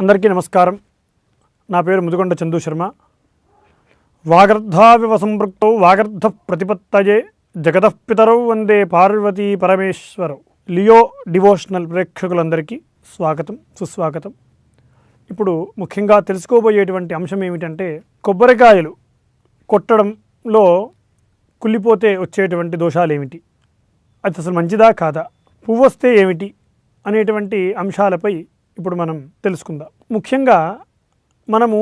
అందరికీ నమస్కారం. నా పేరు ముదుగొండ చందు శర్మ. వాగర్ధావివ సంపృక్తౌ వాగర్ధ ప్రతిపత్తయే జగతఃపితరౌ వందే పార్వతీ పరమేశ్వరౌ. లియో డివోషనల్ ప్రేక్షకులందరికీ స్వాగతం సుస్వాగతం. ఇప్పుడు ముఖ్యంగా తెలుసుకోబోయేటువంటి అంశం ఏమిటంటే కొబ్బరికాయలు కొట్టడంలో కుళ్ళిపోతే వచ్చేటువంటి దోషాలు ఏమిటి అది అసలు మంచిదా కాదా? పువ్వు వస్తే ఏమిటి? అనేటువంటి అంశాలపై ఇప్పుడు మనం తెలుసుకుందాం. ముఖ్యంగా మనము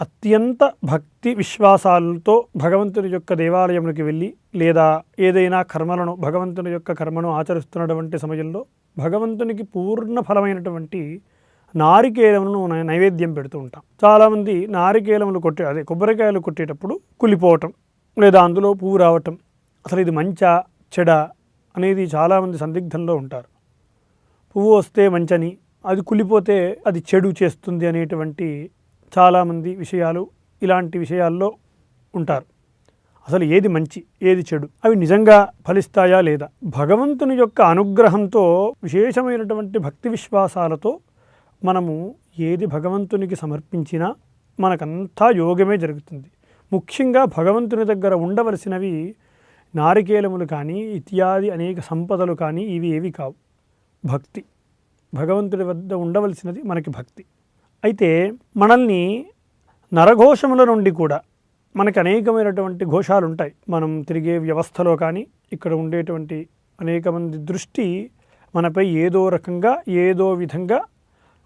అత్యంత భక్తి విశ్వాసాలతో భగవంతుని యొక్క దేవాలయంలోకి వెళ్ళి లేదా ఏదైనా కర్మలను భగవంతుని యొక్క కర్మను ఆచరిస్తున్నటువంటి సమయంలో భగవంతునికి పూర్ణ ఫలమైనటువంటి నారికేలమును నైవేద్యం పెడుతూ ఉంటాం. చాలామంది నారికేలములు కొట్టే అదే కొబ్బరికాయలు కొట్టేటప్పుడు కులిపోవటం లేదా అందులో పువ్వు రావటం అసలు ఇది మంచా చెడ అనేది చాలామంది సందిగ్ధంలో ఉంటారు. పువ్వు వస్తే మంచని అది కులిపోతే అది చెడు చేస్తుంది అనేటువంటి చాలామంది విషయాలు ఇలాంటి విషయాల్లో ఉంటారు. అసలు ఏది మంచి ఏది చెడు? అవి నిజంగా ఫలిస్తాయా లేదా? భగవంతుని యొక్క అనుగ్రహంతో విశేషమైనటువంటి భక్తి విశ్వాసాలతో మనము ఏది భగవంతునికి సమర్పించినా మనకంతా యోగమే జరుగుతుంది. ముఖ్యంగా భగవంతుని దగ్గర ఉండవలసినవి నారికేలములు కానీ ఇత్యాది అనేక సంపదలు కానీ ఇవి ఏవి కావు. భక్తి. భగవంతుడి వద్ద ఉండవలసినది మనకి భక్తి. అయితే మనల్ని నరఘోషముల నుండి కూడా మనకి అనేకమైనటువంటి ఘోషాలు ఉంటాయి మనం తిరిగే వ్యవస్థలో కానీ ఇక్కడ ఉండేటువంటి అనేక మంది దృష్టి మనపై ఏదో రకంగా ఏదో విధంగా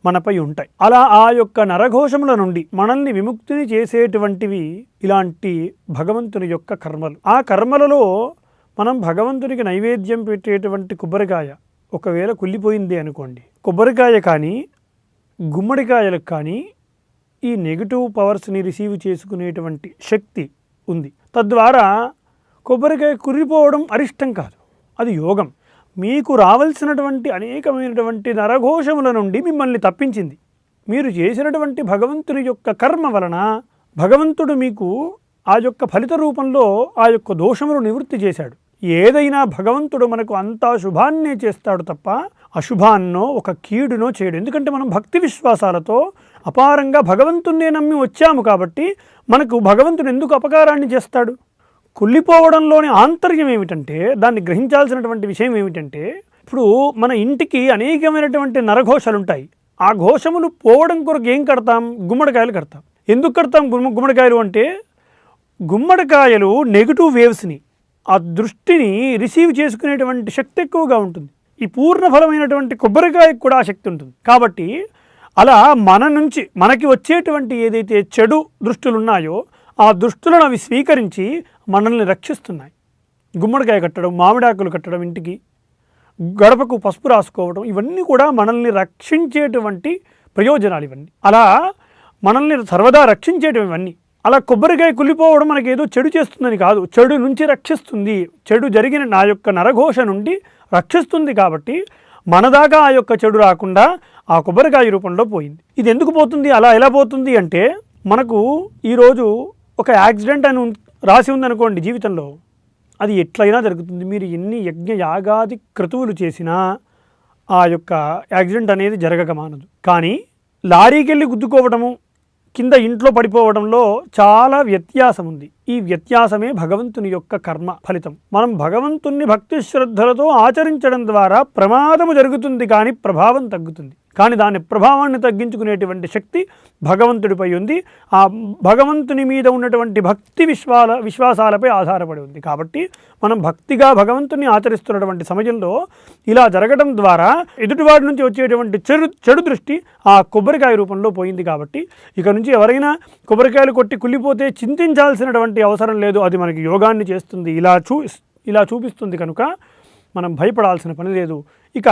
మనపై ఉంటాయి. అలా ఆ యొక్క నరఘోషముల నుండి మనల్ని విముక్తిని చేసేటువంటివి ఇలాంటి భగవంతుని యొక్క కర్మలు. ఆ కర్మలలో మనం భగవంతునికి నైవేద్యం పెట్టేటువంటి కొబ్బరికాయ ఒకవేళ కుళ్ళిపోయింది అనుకోండి కొబ్బరికాయ కానీ గుమ్మడికాయలకు కానీ ఈ నెగిటివ్ పవర్స్ని రిసీవ్ చేసుకునేటువంటి శక్తి ఉంది. తద్వారా కొబ్బరికాయ కురిపోవడం అరిష్టం కాదు. అది యోగం. మీకు రావాల్సినటువంటి అనేకమైనటువంటి నరఘోషముల నుండి మిమ్మల్ని తప్పించింది. మీరు చేసినటువంటి భగవంతుని యొక్క కర్మ వలన భగవంతుడు మీకు ఆ యొక్క ఫలిత రూపంలో ఆ యొక్క దోషమును నివృత్తి చేశాడు. ఏదైనా భగవంతుడు మనకు అంతా శుభాన్నే చేస్తాడు తప్ప అశుభాన్నో ఒక కీడునో చేయడు. ఎందుకంటే మనం భక్తి విశ్వాసాలతో అపారంగా భగవంతున్నే నమ్మి వచ్చాము కాబట్టి మనకు భగవంతుడు ఎందుకు అపకారాన్ని చేస్తాడు? కుళ్ళిపోవడంలోని ఆంతర్యం ఏమిటంటే దాన్ని గ్రహించాల్సినటువంటి విషయం ఏమిటంటే ఇప్పుడు మన ఇంటికి అనేకమైనటువంటి నరఘోషలు ఉంటాయి ఆ ఘోషములు పోవడం కొరకు ఏం కడతాం? గుమ్మడికాయలు కడతాం. ఎందుకు కడతాం గుమ్మ గుమ్మడికాయలు అంటే గుమ్మడికాయలు నెగిటివ్ వేవ్స్ని ఆ దృష్టిని రిసీవ్ చేసుకునేటువంటి శక్తి ఎక్కువగా ఉంటుంది. ఈ పూర్ణ ఫలమైనటువంటి కొబ్బరికాయకు కూడా ఆ శక్తి ఉంటుంది. కాబట్టి అలా మన నుంచి మనకి వచ్చేటువంటి ఏదైతే చెడు దృష్టులు ఉన్నాయో ఆ దృష్టులను అవి స్వీకరించి మనల్ని రక్షిస్తున్నాయి. గుమ్మడికాయ కట్టడం మామిడాకులు కట్టడం ఇంటికి గడపకు పసుపు రాసుకోవడం ఇవన్నీ కూడా మనల్ని రక్షించేటువంటి ప్రయోజనాలు ఇవన్నీ. అలా మనల్ని సర్వదా రక్షించేటివి ఇవన్నీ. అలా కొబ్బరికాయ కుళ్ళిపోవడం మనకి ఏదో చెడు చేస్తుందని కాదు. చెడు నుంచి రక్షిస్తుంది. చెడు జరిగిన నా యొక్క నరఘోష నుండి రక్షిస్తుంది కాబట్టి మనదాకా ఆ యొక్క చెడు రాకుండా ఆ కొబ్బరికాయ రూపంలో పోయింది. ఇది ఎందుకు పోతుంది? అలా ఎలా పోతుంది అంటే మనకు ఈరోజు ఒక యాక్సిడెంట్ అని రాసి ఉందనుకోండి జీవితంలో. అది ఎట్లయినా జరుగుతుంది. మీరు ఎన్ని యజ్ఞ యాగాది క్రతువులు చేసినా ఆ యొక్క యాక్సిడెంట్ అనేది జరగక మానదు. కానీ లారీకి వెళ్ళి గుద్దుకోవడము కింద ఇంట్లో పడిపోవడంలో చాలా వ్యత్యాసం ఉంది ఈ వ్యత్యాసమే భగవంతుని యొక్క కర్మ ఫలితం. మనం భగవంతుని భక్తి శ్రద్ధలతో ఆచరించడం ద్వారా ప్రమాదము జరుగుతుంది కానీ ప్రభావం తగ్గుతుంది. కానీ దాని ప్రభావాన్ని తగ్గించుకునేటువంటి శక్తి భగవంతుడిపై ఉంది. ఆ భగవంతుని మీద ఉన్నటువంటి భక్తి విశ్వాల విశ్వాసాలపై ఆధారపడి ఉంది. కాబట్టి మనం భక్తిగా భగవంతుని ఆచరిస్తున్నటువంటి సమయంలో ఇలా జరగడం ద్వారా ఎదుటివాడి నుంచి వచ్చేటువంటి చెడు చెడు దృష్టి ఆ కొబ్బరికాయ రూపంలో పోయింది కాబట్టి ఇక నుంచి ఎవరైనా కొబ్బరికాయలు కొట్టి కుళ్ళిపోతే చింతించాల్సినటువంటి అవసరం లేదు. అది మనకి యోగాన్ని చేస్తుంది. ఇలా చూ ఇలా చూపిస్తుంది కనుక మనం భయపడాల్సిన పని లేదు. ఇక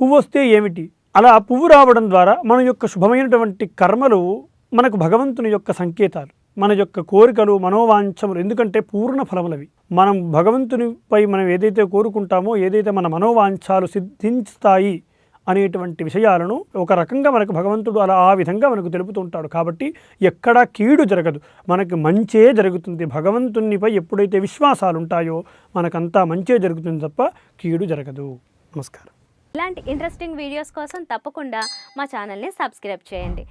పువ్వు వస్తే ఏమిటి? అలా పువ్వు రావడం ద్వారా మన యొక్క శుభమైనటువంటి కర్మలు మనకు భగవంతుని యొక్క సంకేతాలు మన యొక్క కోరికలు మనోవాంఛములు ఎందుకంటే పూర్ణ ఫలములవి. మనం భగవంతునిపై మనం ఏదైతే కోరుకుంటామో ఏదైతే మన మనోవాంఛాలు సిద్ధించుతాయి అనేటువంటి విషయాలను ఒక రకంగా మనకు భగవంతుడు అలా ఆ విధంగా మనకు తెలుపుతూ ఉంటాడు. కాబట్టి ఎక్కడా కీడు జరగదు. మనకి మంచే జరుగుతుంది. భగవంతునిపై ఎప్పుడైతే విశ్వాసాలు ఉంటాయో మనకంతా మంచే జరుగుతుంది తప్ప కీడు జరగదు. నమస్కారం. ఇలాంటి ఇంట్రెస్టింగ్ వీడియోస్ కోసం తప్పకుండా మా ఛానల్ని సబ్స్క్రైబ్ చేయండి.